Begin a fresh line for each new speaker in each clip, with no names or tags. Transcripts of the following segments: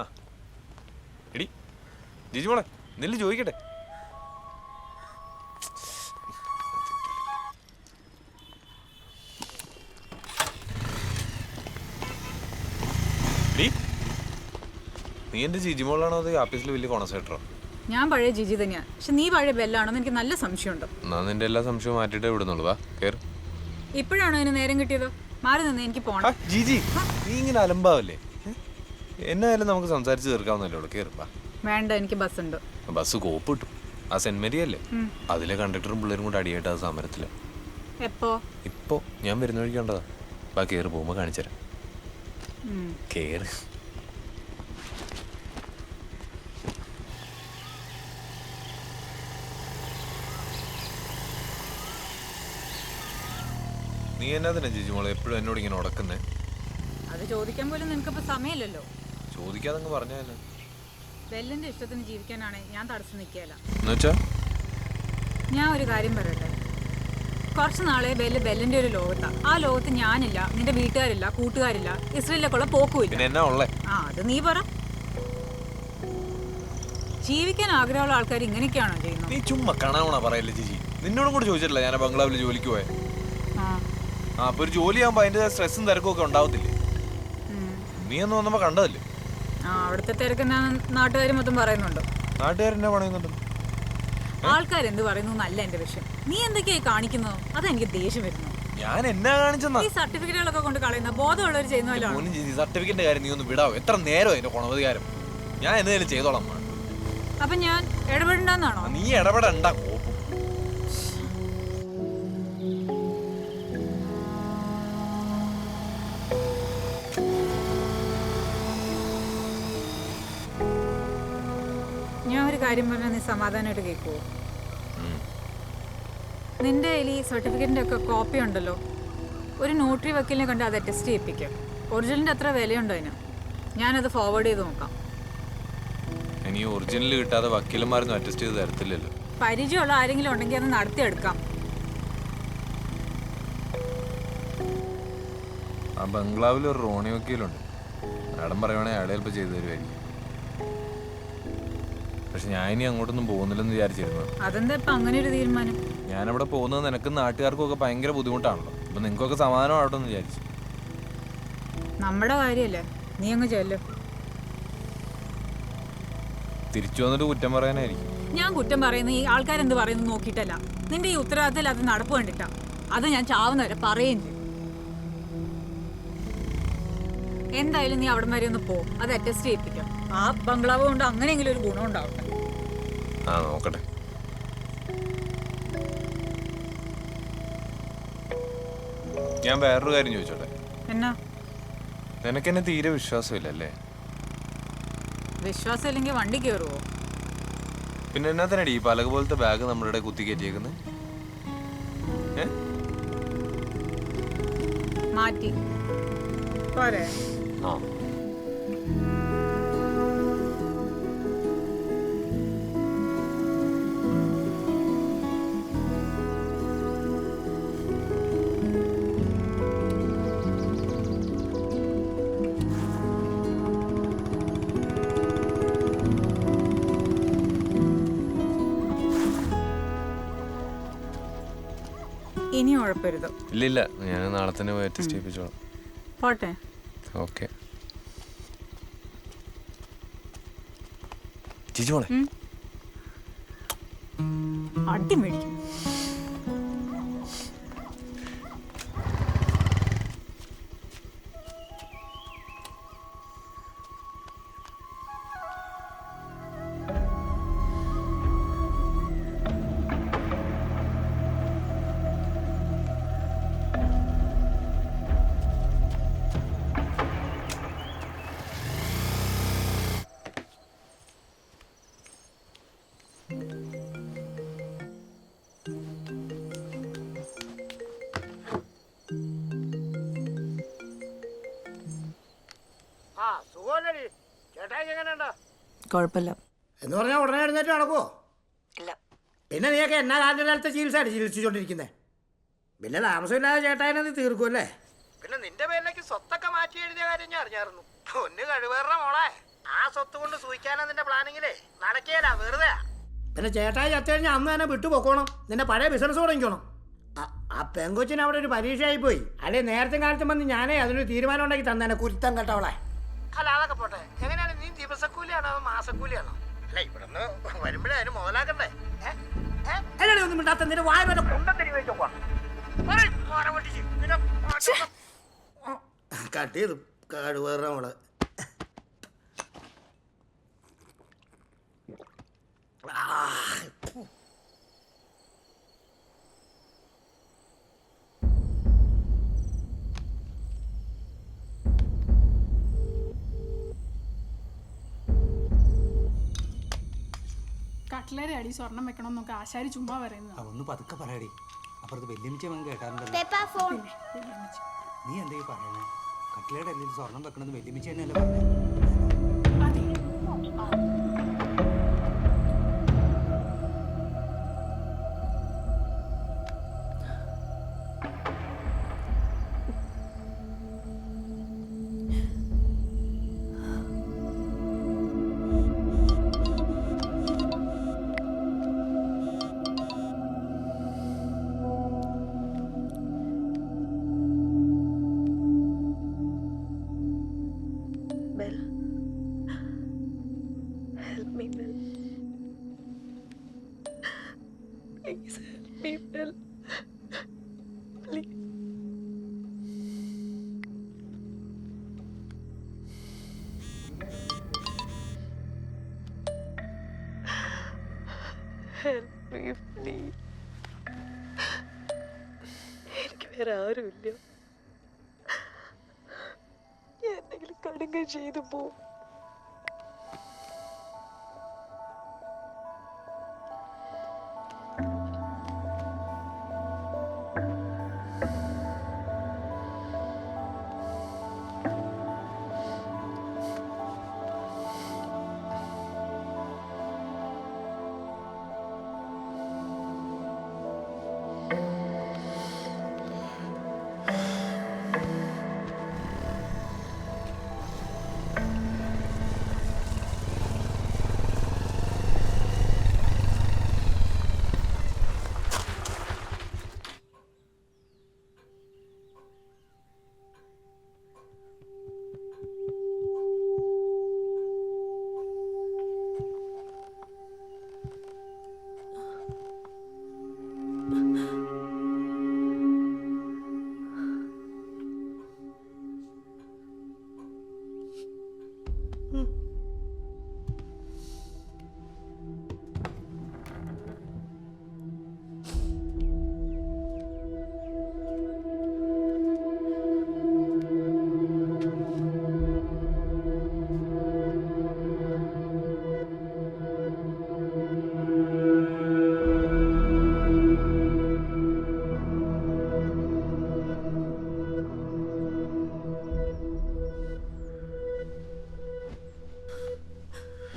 ആ. എടി ജിജി മോളെ നെല്ല് ചോദിക്കട്ടെ. നീ എന്റെ ജിജി മോളാണോ അത് ആഫീസിൽ വലിയ കോൺസെൻട്രോ
ഞാൻ പഴയ ജിജി തന്നെയാ. പക്ഷെ നീ പഴയ ബെല്ലാണോ എനിക്ക് നല്ല സംശയമുണ്ട്.
എന്നാ നിന്റെ എല്ലാ സംശയവും മാറ്റിട്ടേ വിടുന്നുള്ളൂ. വാ കേറ്.
ഇപ്പോഴാണോ അതിന് നേരം കിട്ടിയത്? മാറി നിന്ന് എനിക്ക് പോണം.
ജിജി നീ ഇങ്ങനെ അലമ്പാവല്ലേ? എന്നായാലും നമുക്ക് സംസാരിച്ച് തീർക്കാവുന്നല്ലേ ഉള്ളൂ.
വേണ്ട എനിക്ക് ബസ് ഉണ്ട്
ബസ് കോപ്പ് കിട്ടും ആ സെന്റ് മേരി അല്ലേ അതിലെ കണ്ടക്ടറും പിള്ളേരും കൂടെ അടിയായിട്ട് ആ സമരത്തിൽ.
എപ്പോ?
ഇപ്പോ ഞാൻ വരുന്ന വഴിക്ക് കണ്ടതാ. വാ കേറ് പോകുമ്പോ കാണിച്ചുതരാം കേറ്. നീ എന്നാ തന്നെ ചേച്ചി മോളെ? എപ്പോഴും എന്നോട് ഇങ്ങനെ ഉടക്കുന്നേ?
അത് ചോദിക്കാൻ പോലും നിനക്കിപ്പോ സമയമില്ലല്ലോ.
ചോദിക്കാതെ അങ്ങ് പറഞ്ഞാലോ.
ബെല്ലിന്റെ ഇഷ്ടത്തിന് ജീവിക്കാനാണ് ഞാൻ തടസ്സം നിൽക്കുകയല്ല. ഞാൻ ഒരു കാര്യം പറയട്ടെ? കുറച്ച് നാളെ ബെല്ല് ബെല്ലിന്റെ ഒരു ലോകത്താ. ആ ലോകത്ത് ഞാനില്ല നിന്റെ വീട്ടുകാരില്ല കൂട്ടുകാരില്ല ഇസ്രയേലിലേക്കുള്ള പോക്കുമില്ല.
എന്നാ
ആ അത് നീ പറ. ജീവിക്കാൻ ആഗ്രഹമുള്ള ആൾക്കാർ ഇങ്ങനെയൊക്കെയാണോ ചെയ്യുന്നത്?
നീ ചുമ്മാ കാണാവണ പറയല്ലേ ജിജി നിന്നോടും കൂടെ ചോദിച്ചിട്ടില്ല ഞാൻ ബംഗ്ലാവിൽ ജോലിക്ക് പോയെ.
ആ.
അപ്പൊ ഒരു ജോലിയാകുമ്പോ അതിന്റെ സ്ട്രെസ്സും തിരക്കും ഒക്കെ ഉണ്ടാവത്തില്ലേ? നീ ഒന്ന് വന്നപ്പോ കണ്ടതല്ലേ?
ആ അവിടുത്തെ തിരക്ക് നാട്ടുകാർ മൊത്തം പറയുന്നുണ്ട്.
നാട്ടുകാരെന്നെ പണിയുന്നുണ്ട്
ആൾക്കാരെന്ത് പറയുന്നു എന്നല്ല എന്റെ വിഷയം. നീ എന്തൊക്കെയായി കാണിക്കുന്നത് അതെനിക്ക് ദേഷ്യം വരുന്നു.
ഞാൻ എന്നാ കാണിച്ചെന്നാ?
ഈ സർട്ടിഫിക്കറ്റുകളൊക്കെ കൊണ്ട് കളയുന്ന ബോധമുള്ളവർ ചെയ്യുന്നല്ലോ
സർട്ടിഫിക്കറ്റിന്റെ കാര്യം നീ ഒന്ന് വിടാവോ? എത്ര നേരം എന്റെ ഗുണവധികാരം ഞാൻ എന്തെങ്കിലും ചെയ്തോളാം.
അപ്പൊ ഞാൻ ഇടപെടണ്ടെന്നാണോ?
നീ ഇടപെടണ്ട.
കാര്യം പറഞ്ഞാൽ നീ സമാധാനമായിട്ട് കേൾക്കുവോ നിന്റെ കയ്യിൽ ഈ സർട്ടിഫിക്കറ്റിന്റെ ഒക്കെ കോപ്പി ഉണ്ടല്ലോ. ഒരു നോട്ടറി വക്കീലിനെ കണ്ട് അത് അറ്റസ്റ്റ് ചെയ്യിപ്പിക്കും. ഒറിജിനലിന്റെ അത്ര വിലയുണ്ടോ അതിന്? ഞാനത് ഫോർവേഡ് ചെയ്ത് നോക്കാം.
ഇനി ഒറിജിനൽ കിട്ടാതെ വക്കീലന്മാരൊന്നും അറ്റസ്റ്റ് ചെയ്ത് തരത്തില്ലല്ലോ.
പരിചയമുള്ള ആരെങ്കിലും ഉണ്ടെങ്കിൽ അത് നടത്തിയെടുക്കാം.
ആ ബംഗ്ലാവിൽ ഒരു റോണി വക്കീലുണ്ട്. മാഡം പറയുവാണെങ്കിൽ അയാളെ ചിലപ്പോൾ ചെയ്തു തരുമായിരിക്കും പക്ഷെ ഞാൻ ഇനി അങ്ങോട്ടൊന്നും പോകുന്നില്ലെന്ന് വിചാരിച്ചിരുന്നു.
അതെന്താ ഇപ്പൊ അങ്ങനെ ഒരു തീരുമാനം?
ഞാനവിടെ പോകുന്നത് നിനക്കും നാട്ടുകാർക്കും ഒക്കെ ഭയങ്കര ബുദ്ധിമുട്ടാണല്ലോ. അപ്പൊ നിങ്ങൾക്കൊക്കെ സമാധാനമാവട്ടെ എന്ന് വിചാരിച്ചു.
നമ്മുടെ കാര്യല്ലേ? നീ അങ്ങ് ചെല്ലും.
തിരിച്ചു വന്നിട്ട് കുറ്റം പറയാനായിരിക്കും.
ഞാൻ കുറ്റം പറയുന്ന ഈ ആൾക്കാരെന്ത് പറയുന്നു നോക്കിയിട്ടല്ല. നിന്റെ ഈ ഉത്തരവാദിത്തത്തിൽ അത് നടപ്പ് കണ്ടിട്ടാ. അത് ഞാൻ ചാവുന്നവരെ പറയുകയും ചെയ്യും. എന്തായാലും നീ അവിടം വരെ ഒന്ന് പോ. അത് അറ്റസ്റ്റ് ചെയ്യിപ്പിക്കാം. ആ ബംഗ്ലാവ് കൊണ്ട് അങ്ങനെയെങ്കിലും ഒരു ഗുണം ഉണ്ടാവട്ടെ.
ആ നോക്കട്ടെ. ഞാൻ വേറൊരു കാര്യം ചോദിച്ചോട്ടെ?
എന്നാ?
നിനക്കെന്നെ തീരെ വിശ്വാസമില്ലല്ലേ?
വിശ്വാസം ഇല്ലെങ്കിൽ വണ്ടി കയറുവോ?
പിന്നെ എന്നാ തന്നെ ഈ പലക പോലത്തെ ബാഗ് നമ്മളുടെ കുത്തി കയറ്റിയേക്കുന്നത്
മാറ്റി. പോരെ.
ആ.
ഇനി ഉഴപ്പരുത്.
ഇല്ലില്ല ഇല്ല ഞാൻ നാളെ തന്നെ പോയി ടെസ്റ്റ് ചെയ്യിപ്പിച്ചോളാം.
പോട്ടെ.
ഓക്കെ. ജിജി അടിമേടിക്കും
അടി മേടിക്കും
കുഴപ്പമില്ല
എന്ന് പറഞ്ഞാൽ ഉടനെ എഴുന്നേറ്റ് നടക്കുവോ?
ഇല്ല.
പിന്നെ നീയൊക്കെ എന്നാ കാലത്തെ ചികിത്സയാണ് ചികിത്സിച്ചോണ്ടിരിക്കുന്നത് പിന്നെ താമസമില്ലാതെ ചേട്ടായനെ നീ തീർക്കുമല്ലേ പിന്നെ നിന്റെ പേരിലേക്ക് സ്വത്തൊക്കെ മാറ്റി എഴുതിയ കാര്യം ഞാൻ അറിഞ്ഞായിരുന്നു. പൊന്ന് കഴിവേറ മോളെ ആ സ്വത്ത് കൊണ്ട് സൂഹിക്കാനാ നിന്റെ പ്ലാനിങ്ങിലേ. നടക്കേല വെറുതെ പിന്നെ ചേട്ടായി ചത്തു കഴിഞ്ഞാൽ അന്ന് തന്നെ വിട്ടു പൊക്കോണം നിന്റെ പഴയ ബിസിനസ് തുടങ്ങിക്കണം ആ- പെങ്കൊച്ചിന് അവിടെ ഒരു പരീക്ഷയായി പോയി അല്ലെ നേരത്തെ കാലത്തും വന്ന് ഞാനേ അതിനൊരു തീരുമാനം ഉണ്ടാക്കി തന്നെ കുരുത്തം കേട്ടവളെ. അല്ല അതൊക്കെ പോട്ടെ. എങ്ങനെയാണ് അതോ മാസക്കൂലിയാണോ? അല്ല ഇവിടുന്ന് വരുമ്പോഴേ അതിന് മുതലാക്കണ്ടേ? ആ ഒന്നും നിന്റെ വായ വരെ കൊണ്ടെത്തിരി വെച്ചോക്കാം കട്ട് ചെയ്തു കാട് വേറെ നമ്മൾ.
കട്ട്ലറി അടി സ്വർണം വെക്കണം എന്നൊക്കെ ആശാരി ചുമ്മാ പറയുന്നത്.
ഒന്ന് പതുക്കെ പറയടി. അപ്പുറത്ത് വെല്ലുമിച്ച മകൻ കേട്ടാറുണ്ടല്ലോ
പെപ്പ ഫോൺ.
നീ എന്താ ഈ പറയുന്നത് കട്ടിലയുടെ സ്വർണം വെക്കണമെന്ന് വെല്ലുമിച്ച തന്നെയല്ലേ പറഞ്ഞത്
എനിക്ക് വേറെ ആരുമില്ല. എന്തെങ്കിലും കടുങ്കം ചെയ്തു പോവും.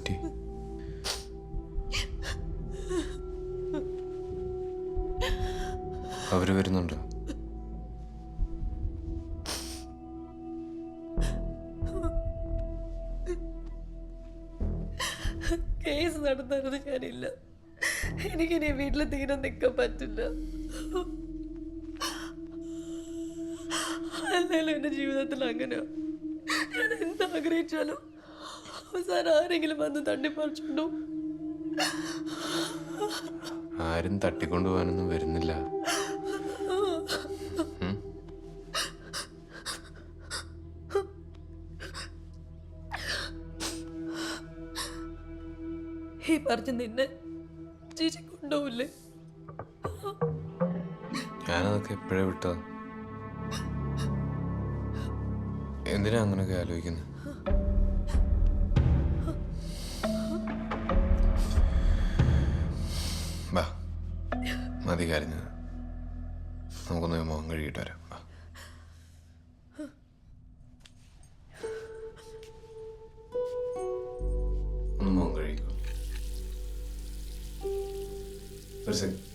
പറ്റി? അവർ വരുന്നുണ്ടോ?
കേസ് നടന്നത് ഞാനില്ല. എനിക്കിനി വീട്ടിൽ തീരെ നിൽക്കാൻ പറ്റില്ല. അല്ലല്ലോ എന്റെ ജീവിതത്തിൽ അങ്ങനെ ഞാൻ എന്താഗ്രഹിച്ചാലും അവസാനം ആരെങ്കിലും വന്ന് തട്ടിപ്പറിച്ചുണ്ടോ
ആരും തട്ടിക്കൊണ്ടുപോകാനൊന്നും വരുന്നില്ല?
ഈ പറഞ്ഞ് നിന്നെ ചേച്ചി കൊണ്ടുപോവില്ലേ
ഞാനതൊക്കെ എപ്പോഴേ വിട്ടതാ? എന്തിനാ അങ്ങനെയൊക്കെ ആലോചിക്കുന്നത് മതി കരഞ്ഞത് നമുക്കൊന്ന് മുഖം കഴുകിയിട്ട് വരാം. ഒന്ന് മുഖം കഴുകിക്കോ ഒരു സെക്കൻഡ്.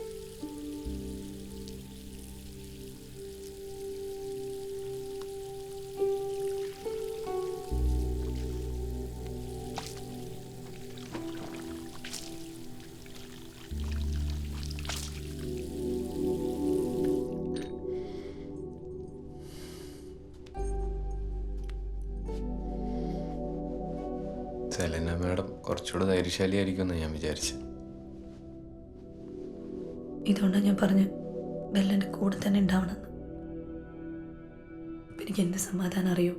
സെലന മാഡം കുറച്ചുകൂടെ ധൈര്യശാലിയായിരിക്കുമെന്ന് ഞാൻ വിചാരിച്ചു.
ഇതുകൊണ്ടാണ് ഞാൻ പറഞ്ഞു ബെല്ലന്റെ കൂടെ തന്നെ ഉണ്ടാവണമെന്ന് എനിക്ക് എന്ത് സമാധാനം അറിയോ?